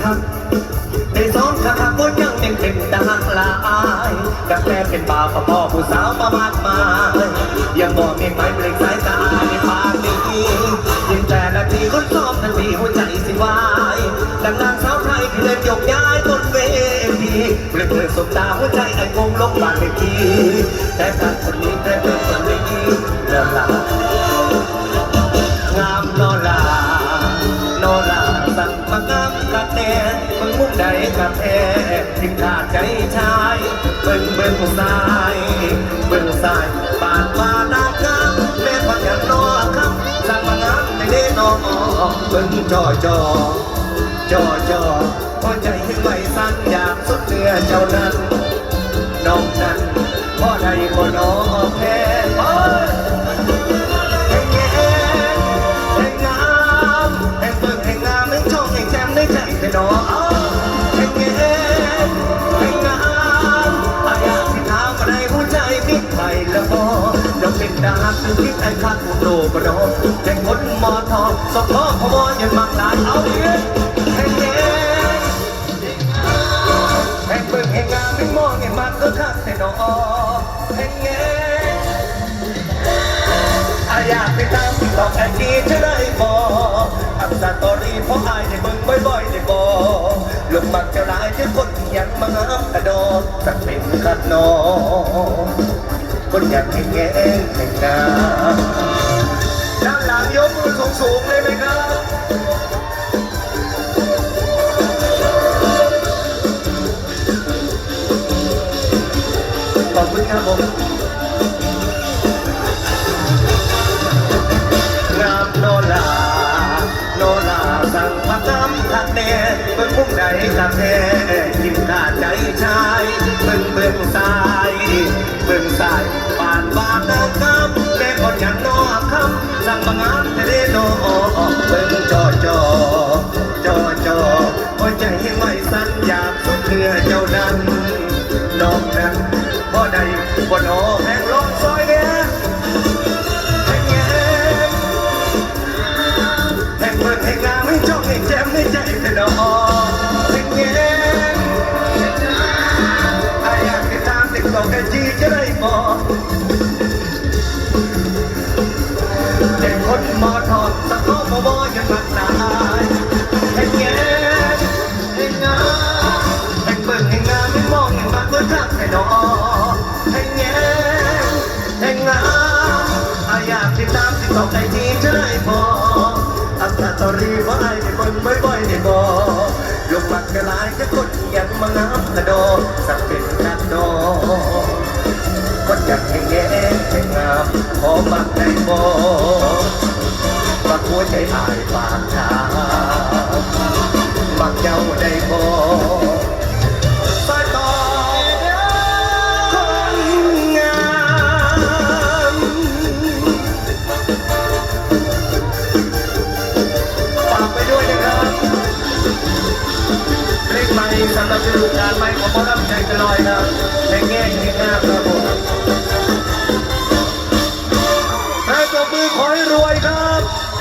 ครับได้สองข้าบนยังเป็นเป็นตาหักลาอายกาแฟเป็นบาปพ่อผู้สาวมามากมายยังบอกไม่ไมาเปล่งสายตาในปากนี้ยิ่งแต่ละทีคนชอบทันทีหัวใจสิวายดังนางสาวไทยที่เล่นยกย้ายบนเวทีเปล่งเปล่งสบตาหัวใจไอ้คงลงบาดเวทีแต่การคนนี้แต่เป็นคนนี้ มึงมุ่งใดกะแททิ้งขาดใจชายเบิ่งเบิ่งซ้ายเบิ่งซ้ายปาดมาหน้าคำแม่พังอย่างนอครับสั่งมางามในเด้นอเบิ่งจอจอจอจอาบคือพิษไอ้ข้ากูโตกระโดดแห่งคนมอทอสอบพ่อพมยันมักหลาเอาดิแห่งแง่แห่งเบิ่งแห่งงามแห่มองแห่งมันก็คักแต่ดอกแห่งแง่อาอยากไปตามที่ตอกแอนจีจะได้บอกอัพสตอรี่เพราะอายได้เบิ่งบ่อยๆได้บอกลงมักจะหลายที่คนที่ยังมางากระโดดสักเป็นขัดนอง คนอยากให้แง่ให้งาด้านหลังยกมือสูงๆเลยไหมครับ ขอบคุณครับผมงามโนลาโนลาสั่งมากำทักแน่เบิ่งมุมใดกะแท้ยิ้มขาดใจชายเบิ่งเบิ่งำสั่งมางามแต่เดโนเบิ่งจอจอจอจอหัวใจให้ไม่สั่นอยากสุดเนื้อเจ้านั้นน้องนั้นบ่ใดบ่นอ แต่คนมอทอดสักข้อมอวอยังมักนายแห่งเงี้ยแห่งงามแห่งเปิดแห่งงามให้มองแห่งมักเมื่อทักแต่ดอกแห่งเงี้ยแห่งงามอาอยากติดตามติดต่อกันจีจะได้บอกอัตตารีว่าไอ้ที่คนบ่อยๆได้บอกลงมักกระลายจะคนยังมางามกระโดด หัวใจอายปากชามักเจ้าได้บอกสายตาคนงามฝากไปด้วยนะครับเพลงใหม่สำหรับฤดูกาลใหม่ของหมอลำใจกระลอยครับเพลงแง่เพลงงาครับผม